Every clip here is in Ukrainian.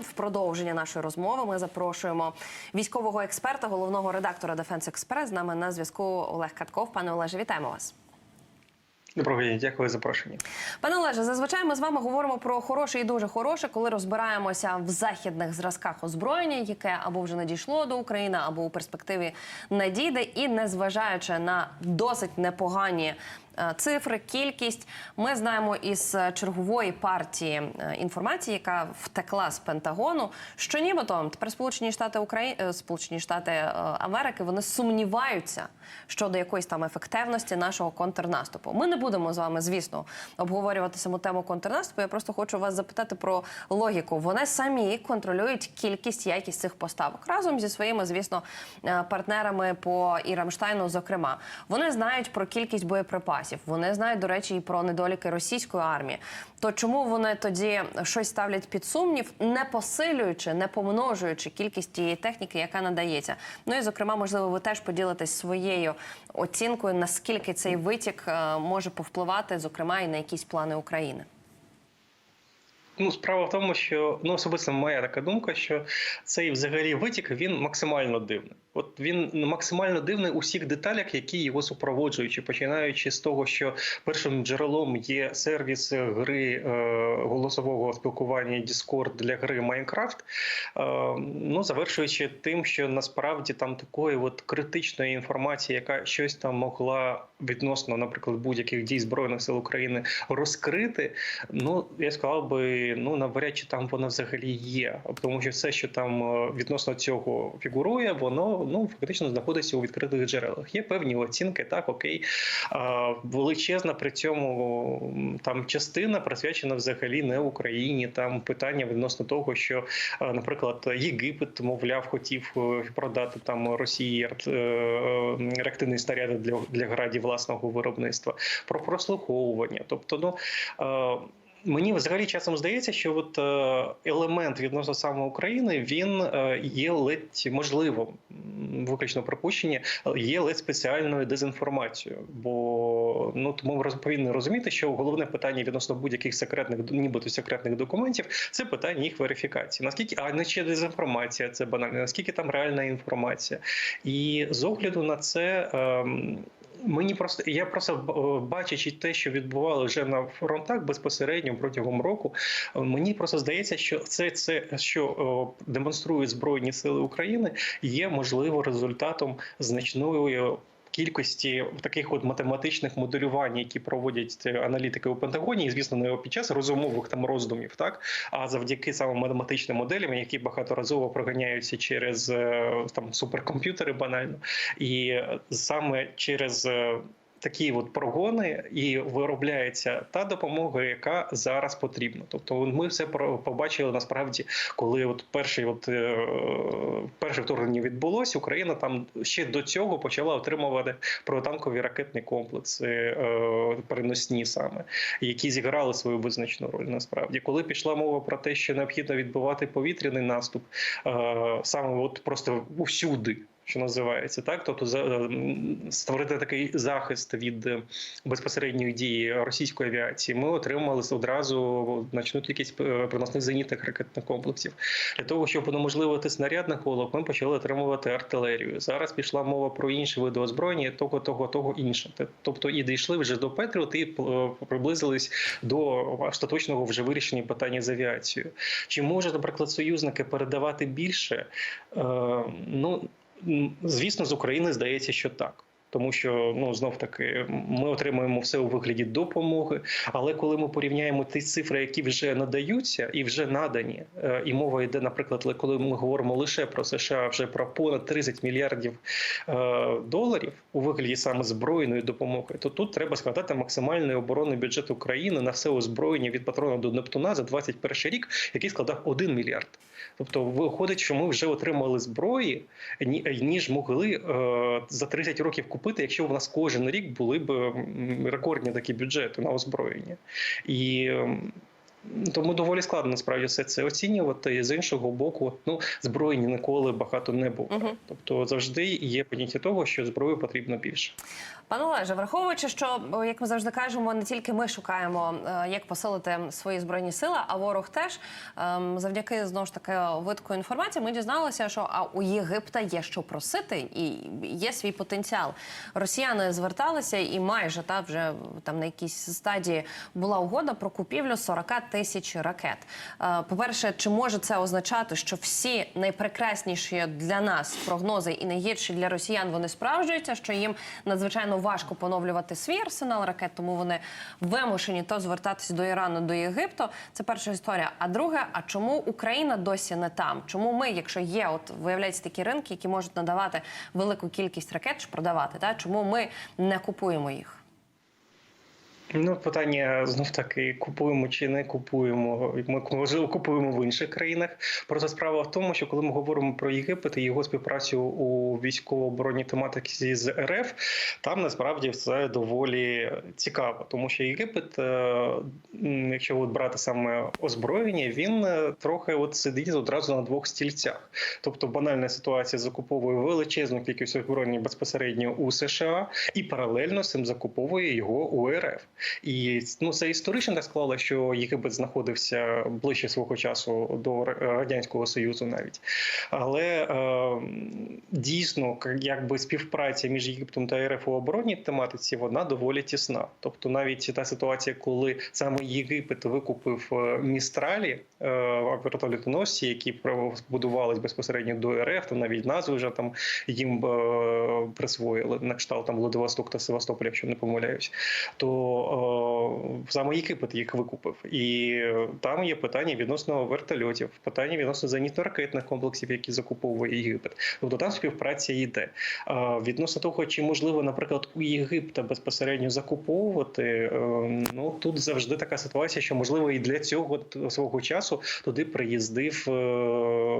В продовження нашої розмови ми запрошуємо військового експерта, головного редактора Дефенс Експрес. З нами на зв'язку Олег Катков. Пане Олеже, вітаємо вас. Доброго дня, дякую за запрошення. Пане Олеже, зазвичай ми з вами говоримо про хороше і дуже хороше, коли розбираємося в західних зразках озброєння, яке або вже надійшло до України, або у перспективі надійде, і незважаючи на досить непогані. Е, Цифри, кількість. Ми знаємо із е, чергової партії е, інформації, яка втекла з Пентагону, що нібито тепер Сполучені Штати України, Сполучені Штати Америки вони сумніваються щодо якоїсь там ефективності нашого контрнаступу. Ми не будемо з вами, звісно, обговорювати саму тему контрнаступу. Я просто хочу вас запитати про логіку. Вони самі контролюють кількість якість цих поставок разом зі своїми, звісно, партнерами по і Рамштайну. Зокрема, вони знають про кількість боєприпасів. Вони знають, до речі, і про недоліки російської армії. То чому вони тоді щось ставлять під сумнів, не посилюючи, не помножуючи кількість тієї техніки, яка надається? Ну і зокрема, можливо, ви теж поділитесь своєю оцінкою, наскільки цей витік е, може повпливати, зокрема, і на якісь плани України. Ну, справа в тому, що ну особисто моя така думка, що цей взагалі витік він максимально дивний. От він максимально дивний у всіх деталях, які його супроводжують, починаючи з того, що першим джерелом є сервіс гри е, голосового спілкування Discord для гри Minecraft, е, ну завершуючи тим, що насправді там такої от критичної інформації, яка щось там могла відносно, наприклад, будь-яких дій збройних сил України розкрити. Ну я сказав би, ну навряд чи там вона взагалі є, тому що все, що там е, відносно цього фігурує, воно ну фактично знаходиться у відкритих джерелах. Є певні оцінки, так окей, а, величезна при цьому там частина присвячена взагалі не Україні. Там питання відносно того, що, е, наприклад, Єгипет, мовляв, хотів е, продати там Росії е, реактивні снаряди для, для градів власного виробництва, про прослуховування. Тобто, ну. Е, Мені взагалі часом здається, що от е, елемент відносно саме України він е, є ледь можливо, виключно пропущення, є ледь спеціальною дезінформацією. Бо ну тому повинні розуміти, що головне питання відносно будь-яких секретних, нібито секретних документів, це питання їх верифікації. Наскільки а не ще дезінформація, це банально, наскільки там реальна інформація, і з огляду на це. ем, Мені просто я просто е, бачачи те, що відбували вже на фронтах безпосередньо протягом року. е, Мені просто здається, що це, це що е, демонструють збройні сили України, є можливо результатом значної. Кількості таких от математичних моделювань, які проводять е, аналітики у Пентагоні, і звісно, не під час розумових там роздумів, так? А завдяки саме математичним моделям, які багаторазово проганяються через е, там суперкомп'ютери, банально, і е, саме через такі от прогони і виробляється та допомога, яка зараз потрібна. Тобто, ми все побачили насправді, коли от перший от е, перше вторгнення відбулося, Україна там ще до цього почала отримувати протитанкові ракетні комплекси, е, переносні саме, які зіграли свою визначну роль. Насправді, коли пішла мова про те, що необхідно відбивати повітряний наступ, е, саме от просто усюди. Що називається так, тобто за- створити такий захист від е, безпосередньої дії російської авіації, ми отримали одразу значну кількість е, приносних зенітних ракетних комплексів. Для того щоб унеможливити снарядний холод, ми почали отримувати артилерію. Зараз пішла мова про інші види озброєння, того, того, того інше. Тобто і дійшли вже до Петріот і е, приблизились до остаточного вже вирішення питання з авіацією. Чи можуть, наприклад, союзники передавати більше? Е, ну Звісно, з України здається, що так. Тому що ну знов таки ми отримуємо все у вигляді допомоги. Але коли ми порівняємо ті цифри, які вже надаються і вже надані, е, і мова йде, наприклад, коли ми говоримо лише про США, вже про понад 30 мільярдів е, доларів у вигляді саме збройної допомоги, то тут треба складати максимальний оборонний бюджет України на все озброєння від патрона до Нептуна за 21 рік, який складав 1 мільярд. Тобто, виходить, що ми вже отримали зброї, ні- ніж могли е, за 30 років купити, якщо в нас кожен рік були б рекордні такі бюджети на озброєння. І ем, Тому доволі складно насправді все це оцінювати. І з іншого боку, ну зброї ніколи багато не було. Мгм. Тобто завжди є поняття того, що зброї потрібно більше. Пане Олеже, враховуючи, що як ми завжди кажемо, не тільки ми шукаємо, е, як посилити свої збройні сили, а ворог теж Ем, завдяки знову ж таки витку інформації. Ми дізналися, що а у Єгипта є що просити, і є свій потенціал. Росіяни зверталися, і майже та вже там на якійсь стадії була угода про купівлю 40 тисяч ракет. Е, По-перше, чи може це означати, що всі найпрекрасніші для нас прогнози і найгірші для росіян вони справджуються, що їм надзвичайно важко поновлювати свій арсенал ракет, тому вони вимушені то звертатися до Ірану, до Єгипту. Це перша історія. А друге, а чому Україна досі не там? Чому ми, якщо є, от виявляється такі ринки, які можуть надавати велику кількість ракет чи продавати, та чому ми не купуємо їх? Ну, питання знов таки купуємо чи не купуємо. Ми можливо купуємо в інших країнах. Просто справа в тому, що коли ми говоримо про Єгипет і його співпрацю у військово-оборонній тематиці з РФ, там насправді все доволі цікаво, тому що Єгипет, е, якщо от брати саме озброєння, він е, трохи от сидить одразу на двох стільцях. Тобто банальна ситуація закуповує величезну кількість озброєння безпосередньо у США і паралельно з цим закуповує його у РФ. І ну це історично так склало, що Єгипет знаходився ближче свого часу до радянського союзу, навіть але е, дійсно, якби співпраця між Єгиптом та РФ у оборонній тематиці вона доволі тісна. Тобто, навіть та ситуація, коли саме Єгипет викупив е, містралі е, вертольотоносці, які будувались безпосередньо до РФ, то навіть назви вже там їм е, присвоїли на кшталт там Владивосток та Севастополь, якщо не помиляюсь, то е, саме Єгипет їх викупив. І е, там є питання відносно вертольотів, питання відносно зенітно-ракетних комплексів, які закуповує Єгипет. Тобто там співпраця йде. Відносно того, чи можливо, наприклад, у Єгипта безпосередньо закуповувати, е, ну тут завжди така ситуація, що можливо і для цього свого часу туди приїздив е,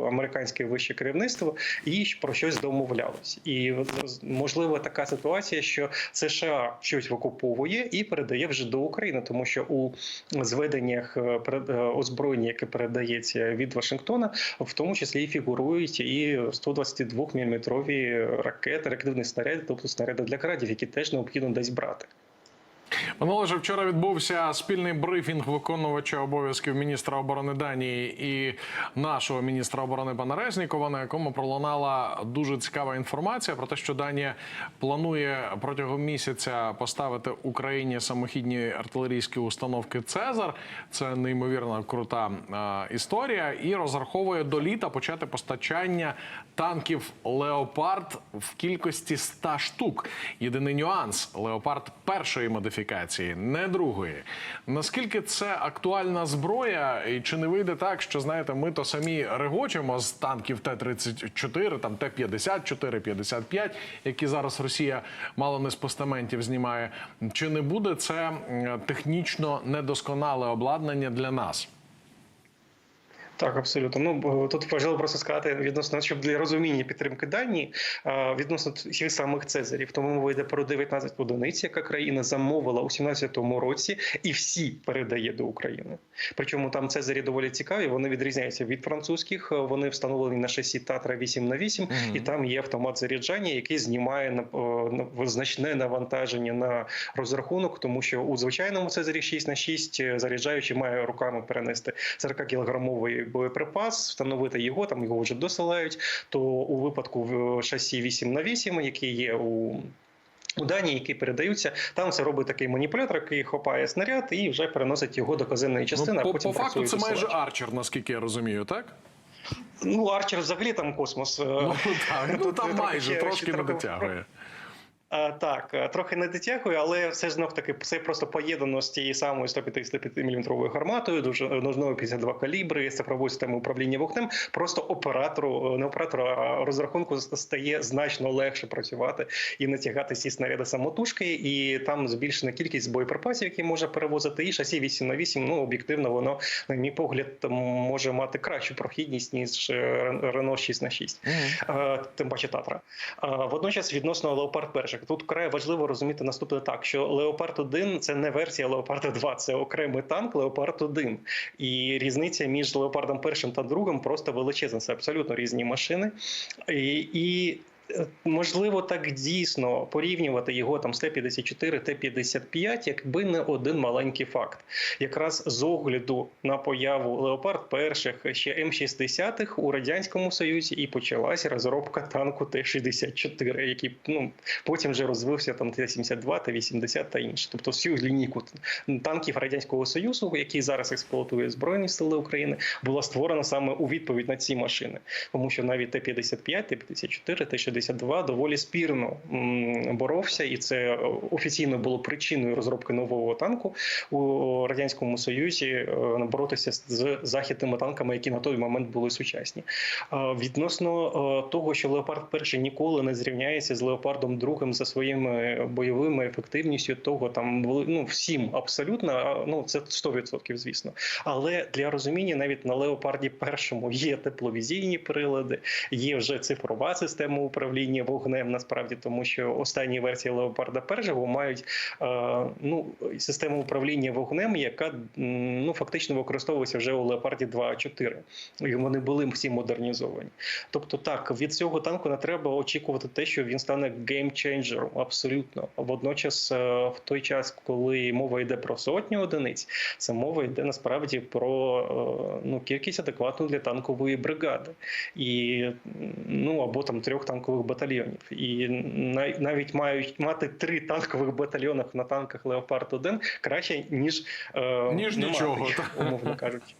американське вище керівництво і про щось домовлялось. І можливо така ситуація, що США щось викуповує і передає вже до України, тому що у зведеннях е, е, озброєння, яке передається від Вашингтона, в тому числі і фігурують і 122 мм ракети, реактивні снаряди, тобто снаряди для крадів, які теж необхідно десь брати. Пане Олеже, вчора відбувся спільний брифінг виконувача обов'язків міністра оборони Данії і нашого міністра оборони пана Резнікова, на якому пролунала дуже цікава інформація про те, що Данія планує протягом місяця поставити Україні самохідні артилерійські установки Цезар. Це неймовірно крута е, історія, і розраховує до літа почати постачання танків Леопард в кількості 100 штук. Єдиний нюанс Леопард першої модифікації, не другої. Наскільки це актуальна зброя, і чи не вийде так, що знаєте, ми то самі регочемо з танків Т-34, там Т-54, 55, які зараз Росія мало не з постаментів знімає. Чи не буде це технічно недосконале обладнання для нас? Так, абсолютно. Ну тут важливо просто сказати відносно, щоб для розуміння підтримки Данії відносно тих самих Цезарів. Тому мова йде про 19 одиниць, яка країна замовила у 17-му році, і всі передає до України. Причому там Цезарі доволі цікаві. Вони відрізняються від французьких. Вони встановлені на шасі Татра 8 на 8 Мгм. і там є автомат заряджання, який знімає на, на- значне навантаження на розрахунок, тому що у звичайному Цезарі 6 на 6 заряджаючий має руками перенести 40 кілограмовий боєприпас, встановити його, там його вже досилають. То у випадку в шасі 8 на 8 який є у у Данії, які передаються, там це робить такий маніпулятор, який хопає снаряд і вже переносить його до казенної частини. ну, а по, потім по факту це майже арчер, наскільки я розумію, так? Ну, Арчер взагалі там космос. е, Ну так, ну там майже трошки не дотягує. А, так, е, трохи не дотягує, але все знов таки це просто поєднано з тією самою 155 мм гарматою, дуже ножною 52 калібри, цифровою системою управління вогнем. Просто оператору, е, не оператору, а розрахунку стає значно легше працювати і натягати ці снаряди самотужки, і там збільшена кількість боєприпасів, які може перевозити. І шасі 8 на 8 ну об'єктивно, воно, на мій погляд, може мати кращу прохідність ніж е, Renault 6 на 6 Мгм. Е, тим паче Татра. Е, Водночас відносно Леопард перших. Тут край важливо розуміти наступне так, що Леопард 1 це не версія Леопарда 2, це окремий танк Леопард 1. І різниця між Леопардом першим та другим просто величезна. Це абсолютно різні машини. І, і Можливо, так дійсно порівнювати його там з Т-54, Т-55, якби не один маленький факт. Якраз з огляду на появу леопард перших ще М-60 у радянському союзі і почалася розробка танку Т-64, який ну потім вже розвився там Т-72, Т-80 та інше. Тобто всю лінійку танків радянського союзу, які зараз експлуатує збройні сили України, була створена саме у відповідь на ці машини, тому що навіть Т-55, Т-54, Т-62 доволі спірно боровся, і це офіційно було причиною розробки нового танку у радянському союзі е, боротися з західними танками, які на той момент були сучасні. Відносно е, того, що леопард перший ніколи не зрівняється з леопардом другим за своїми бойовими ефективністю, того там ну всім абсолютно. Ну це 100%, звісно. Але для розуміння навіть на леопарді першому є тепловізійні прилади, є вже цифрова система управління вогнем. Насправді, тому що останні версії леопарда першого мають е, ну систему управління вогнем, яка ну фактично використовується вже у леопарді 2.4. І вони були всі модернізовані. Тобто, так від цього танку не треба очікувати те, що він стане геймченджером. Абсолютно. Водночас, е, в той час, коли мова йде про сотні одиниць, це мова йде насправді про е, ну кількість адекватну для танкової бригади, і ну або там трьох танкових батальйонів. І навіть мають мати три танкових батальйони на танках Леопард 1 краще ніж, е, Ніж нічого, мати їх, умовно кажучи.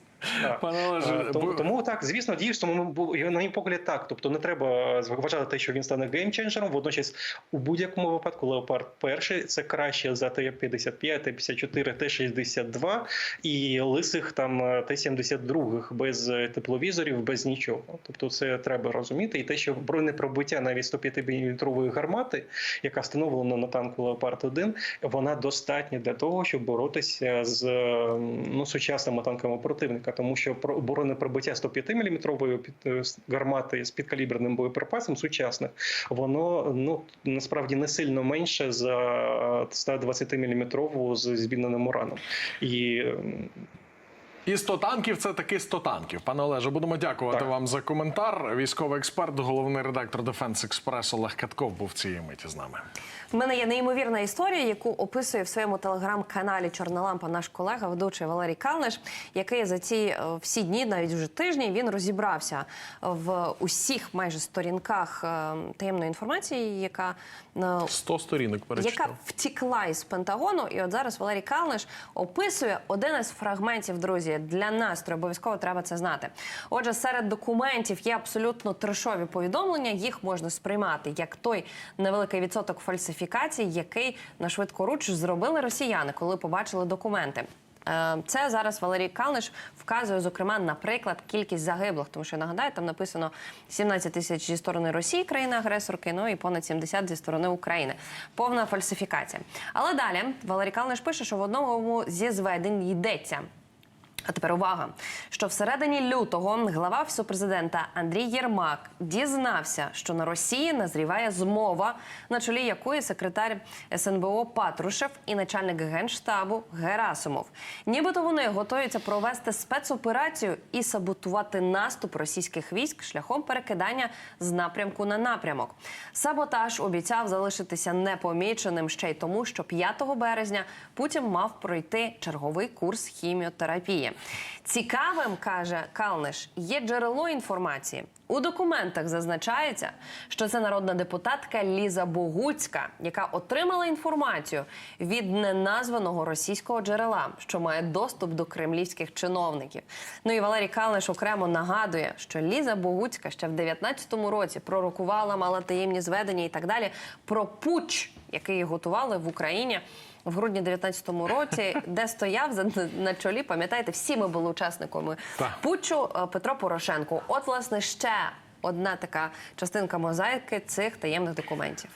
Пане Е, Тому, тому так, звісно, дійсно, на мій погляд, так. Тобто не треба вважати те, що він стане геймченджером. Водночас, у будь-якому випадку, Леопард перший це краще за Т-55, Т-54, Т-62 і лисих там е, Т-72 без е, тепловізорів, без нічого. Тобто, це треба розуміти. І те, що бронепробиття навіть 105-мм гармати, яка встановлена на танку Леопард 1, вона достатня для того, щоб боротися з ну, сучасними танками противника, тому що оборонне пробиття 105-мм гармати з підкаліберним боєприпасом сучасних, воно ну насправді не сильно менше за 120-мм з збіненим ураном. І ем, І 100 танків це таки 100 танків. Пане Олеже, будемо дякувати Так. вам за коментар. Військовий експерт, головний редактор Дефенс Експрес Олег Катков був цієї миті з нами. В мене є неймовірна історія, яку описує в своєму телеграм-каналі Чорна лампа наш колега, ведучий Валерій Калниш, який за ці е, всі дні, навіть вже тижні, він розібрався в усіх майже сторінках е, таємної інформації, яка е, 100 сторінок яка втікла із Пентагону. І от зараз Валерій Калниш описує один із фрагментів, друзі, для настрою. Обов'язково треба це знати. Отже, серед документів є абсолютно трешові повідомлення. Їх можна сприймати як той невеликий відсоток фальсифікацій, який на швидкоруч зробили росіяни, коли побачили документи. Е, Це зараз Валерій Калниш вказує, зокрема, наприклад, кількість загиблих, тому що нагадаю, там написано 17 тисяч зі сторони Росії, країни-агресорки, ну і понад 70 зі сторони України. Повна фальсифікація. Але далі Валерій Калниш пише, що в одному зі зведень йдеться. А тепер увага, що всередині лютого глава офісу президента Андрій Єрмак дізнався, що на Росії назріває змова, на чолі якої секретар СНБО Патрушев і начальник генштабу Герасимов. Нібито вони готуються провести спецоперацію і саботувати наступ російських військ шляхом перекидання з напрямку на напрямок. Саботаж обіцяв залишитися непоміченим ще й тому, що 5 березня Путін мав пройти черговий курс хіміотерапії. Цікавим каже Калниш, є джерело інформації. У документах зазначається, що це народна депутатка Ліза Богуцька, яка отримала інформацію від неназваного російського джерела, що має доступ до кремлівських чиновників. Ну і Валерій Калниш окремо нагадує, що Ліза Богуцька ще в 19-му році пророкувала, мала таємні зведення і так далі про путч, який готували в Україні в грудні 19-му році, де стояв на чолі. Пам'ятаєте, всі ми були учасниками Так. путчу е, Петро Порошенко. От, власне, ще одна така частинка мозаїки цих таємних документів.